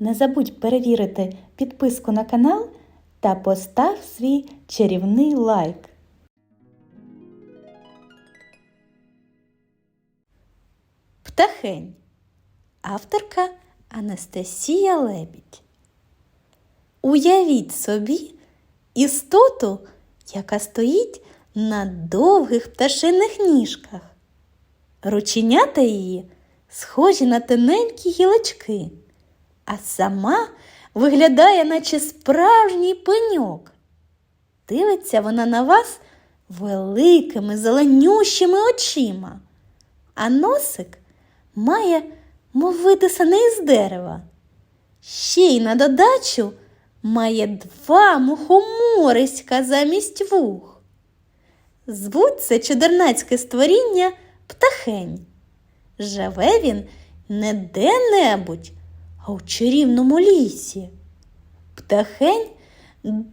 Не забудь перевірити підписку на канал та постав свій чарівний лайк. Птахень. Авторка Анастасія Лебідь. Уявіть собі істоту, яка стоїть на довгих пташиних ніжках. Рученята її схожі на тоненькі гілочки, а сама виглядає, наче справжній пеньок. Дивиться вона на вас великими зеленющими очима, а носик має, мов витисаний із дерева. Ще й на додачу має два мухомориська замість вух. Звуть це чудернацьке створіння птахень. Живе він не де-небудь, а у чарівному лісі. Птахень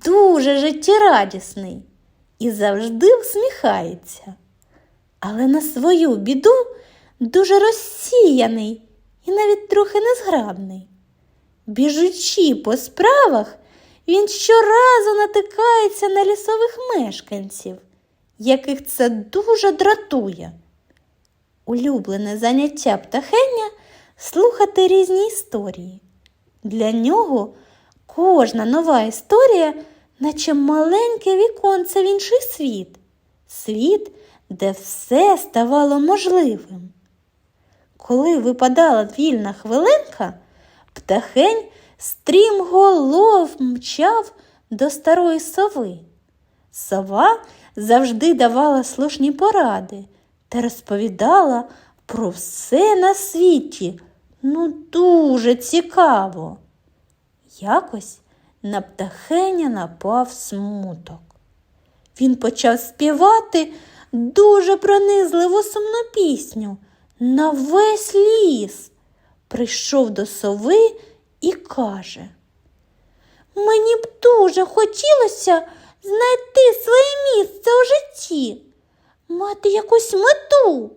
дуже життєрадісний і завжди всміхається. Але на свою біду дуже розсіяний і навіть трохи незграбний. Біжучи по справах, він щоразу натикається на лісових мешканців, яких це дуже дратує. Улюблене заняття птахення слухати різні історії. Для нього кожна нова історія, наче маленьке віконце в інший світ, світ, де все ставало можливим. Коли випадала вільна хвилинка, птахень стрімголов мчав до старої сови. Сова завжди давала слушні поради та розповідала про все на світі. Ну, дуже цікаво. Якось на птахеня напав смуток. Він почав співати дуже пронизливу сумну пісню на весь ліс. Прийшов до сови і каже Мені б дуже хотілося знайти своє місце у житті, мати якусь мету.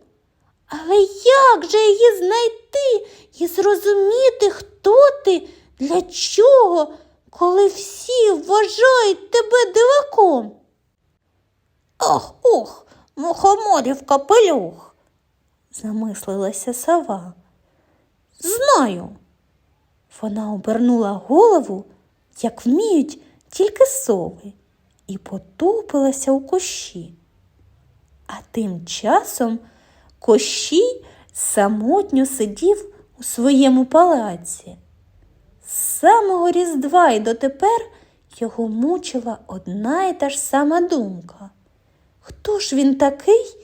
Але як же її знайти і зрозуміти, хто ти, для чого, коли всі вважають тебе диваком? Ох, ох, мухоморів капелюх, замислилася сова. Знаю. Вона обернула голову, як вміють тільки сови, і потупилася у кущі. А тим часом Кощій самотньо сидів у своєму палаці. З самого Різдва й дотепер його мучила одна і та ж сама думка. Хто ж він такий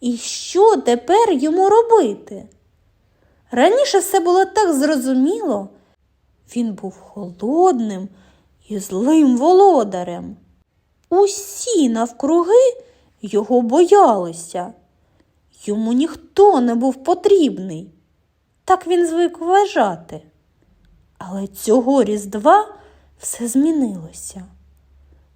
і що тепер йому робити? Раніше все було так зрозуміло. Він був холодним і злим володарем. Усі навкруги його боялися. Йому ніхто не був потрібний. Так він звик вважати. Але цього різдва все змінилося.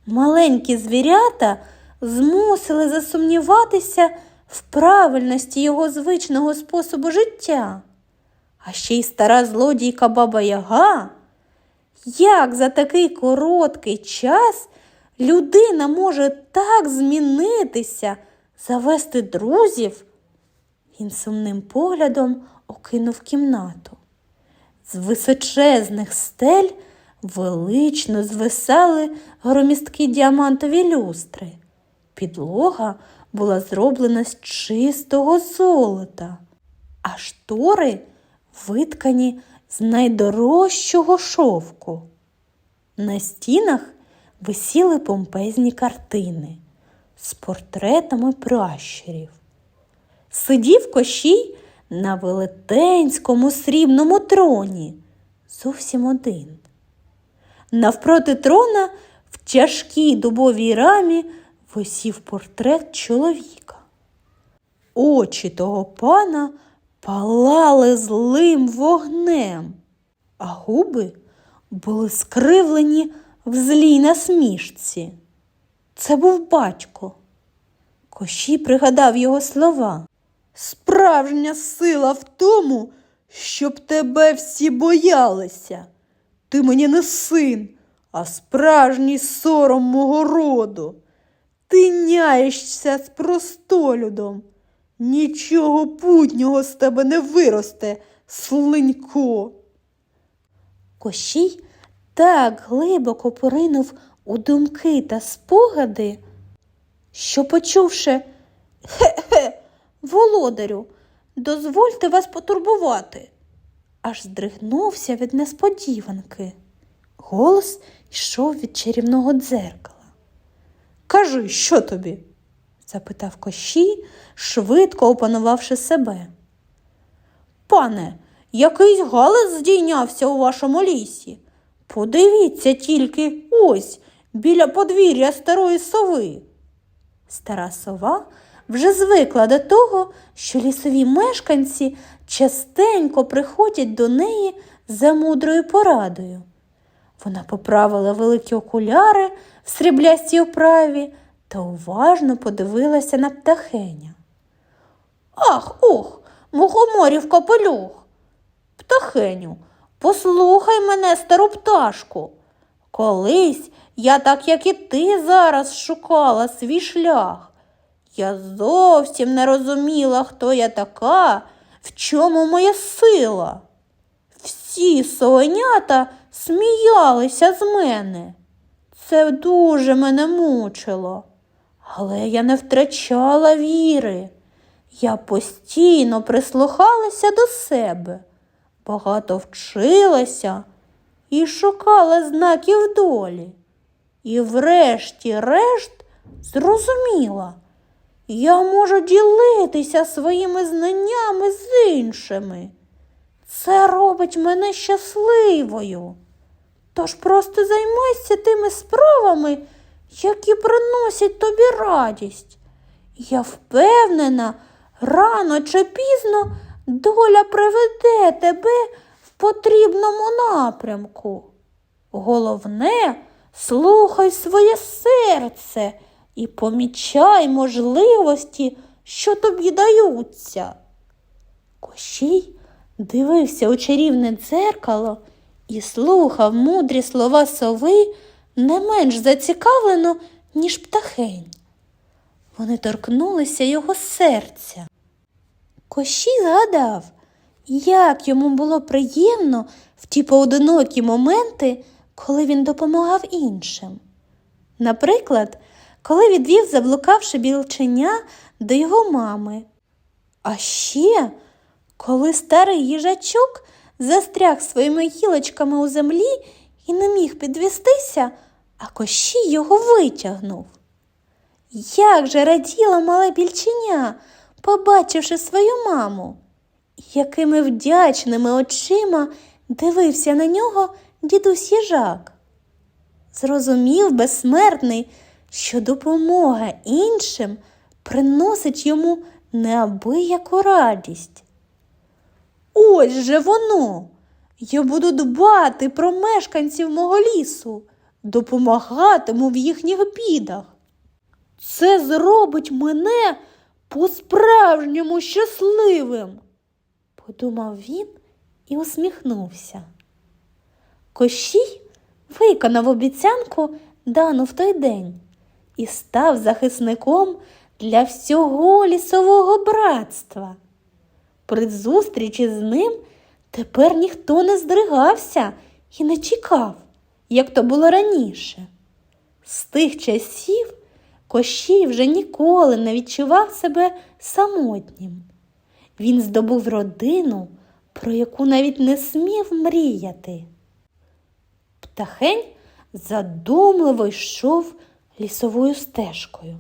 Маленькі звірята змусили засумніватися в правильності його звичного способу життя. А ще й стара злодійка баба Яга. Як за такий короткий час людина може так змінитися, завести друзів? Він сумним поглядом окинув кімнату. З височезних стель велично звисали громісткі діамантові люстри. Підлога була зроблена з чистого золота, а штори виткані з найдорожчого шовку. На стінах висіли помпезні картини з портретами пращурів. Сидів кощій на велетенському срібному троні, зовсім один. Навпроти трона в тяжкій дубовій рамі висів портрет чоловіка. Очі того пана палали злим вогнем, а губи були скривлені в злій насмішці. Це був батько. Кощій пригадав його слова. Справжня сила в тому, щоб тебе всі боялися, Ти мені не син, а справжній сором мого роду. Ти няєшся з простолюдом. Нічого путнього з тебе не виросте, слинько. Кощій так глибоко поринув у думки та спогади, що, почувши хе-хе, володарю, дозвольте вас потурбувати, аж здригнувся від несподіванки. Голос йшов від чарівного дзеркала. Кажи, що тобі? запитав Кощій, швидко опанувавши себе. Пане, якийсь галас здійнявся у вашому лісі. Подивіться тільки ось біля подвір'я старої сови. Стара сова вже звикла до того, що лісові мешканці частенько приходять до неї за мудрою порадою. Вона поправила великі окуляри в сріблястій оправі та уважно подивилася на птахеня. Ах, ох, мухоморів капелюх. Птахеню, послухай мене, стару пташку. Колись я, так як і ти зараз, шукала свій шлях. Я зовсім не розуміла, хто я така, в чому моя сила. Всі совенята сміялися з мене. Це дуже мене мучило. Але я не втрачала віри. Я постійно прислухалася до себе, багато вчилася і шукала знаків долі. І врешті-решт зрозуміла, я можу ділитися своїми знаннями з іншими. Це робить мене щасливою. Тож просто займайся тими справами, які приносять тобі радість. Я впевнена, рано чи пізно доля приведе тебе в потрібному напрямку. Головне, слухай своє серце і помічай можливості, що тобі даються. Кощій дивився у чарівне дзеркало і слухав мудрі слова сови не менш зацікавлено, ніж птахень. Вони торкнулися його серця. Кощій згадав, як йому було приємно в ті поодинокі моменти, коли він допомагав іншим. Наприклад, коли відвів заблукавши білченя до його мами. А ще, коли старий їжачок застряг своїми гілочками у землі і не міг підвестися, а кощій його витягнув. Як же раділа мале більченя, побачивши свою маму, якими вдячними очима дивився на нього дідусь їжак. Зрозумів безсмертний, що допомога іншим приносить йому неабияку радість. Ось же воно. Я буду дбати про мешканців мого лісу, допомагатиму в їхніх бідах. Це зробить мене по-справжньому щасливим. подумав він і усміхнувся. Кощій виконав обіцянку дану в той день і став захисником для всього лісового братства. При зустрічі з ним тепер ніхто не здригався і не чекав, як то було раніше. З тих часів Кощій вже ніколи не відчував себе самотнім. Він здобув родину, про яку навіть не смів мріяти. Птахень задумливо йшов лісовою стежкою.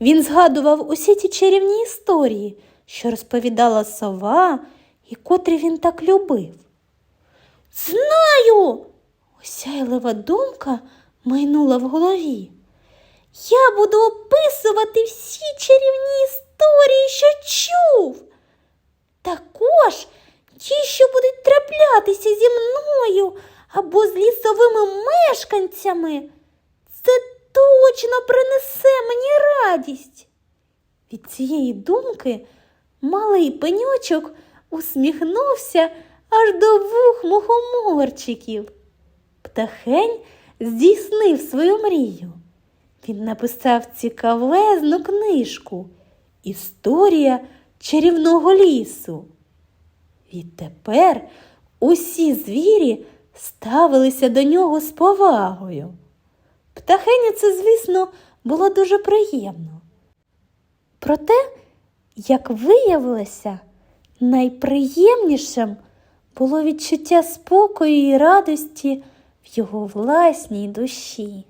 Він згадував усі ті чарівні історії, що розповідала сова і котрі він так любив. Знаю! Осяйлива думка майнула в голові. Я буду описувати всі чарівні історії, що чув. Також ті, що будуть траплятися зі мною або з лісовими мешканцями. Це точно принесе мені радість. Від цієї думки малий пеньочок усміхнувся аж до вух мухоморчиків птахень здійснив свою мрію. Він написав цікавезну книжку Історія чарівного лісу. Відтепер усі звірі ставилися до нього з повагою. Птахені це, звісно, було дуже приємно. Проте, як виявилося, найприємнішим було відчуття спокою і радості в його власній душі.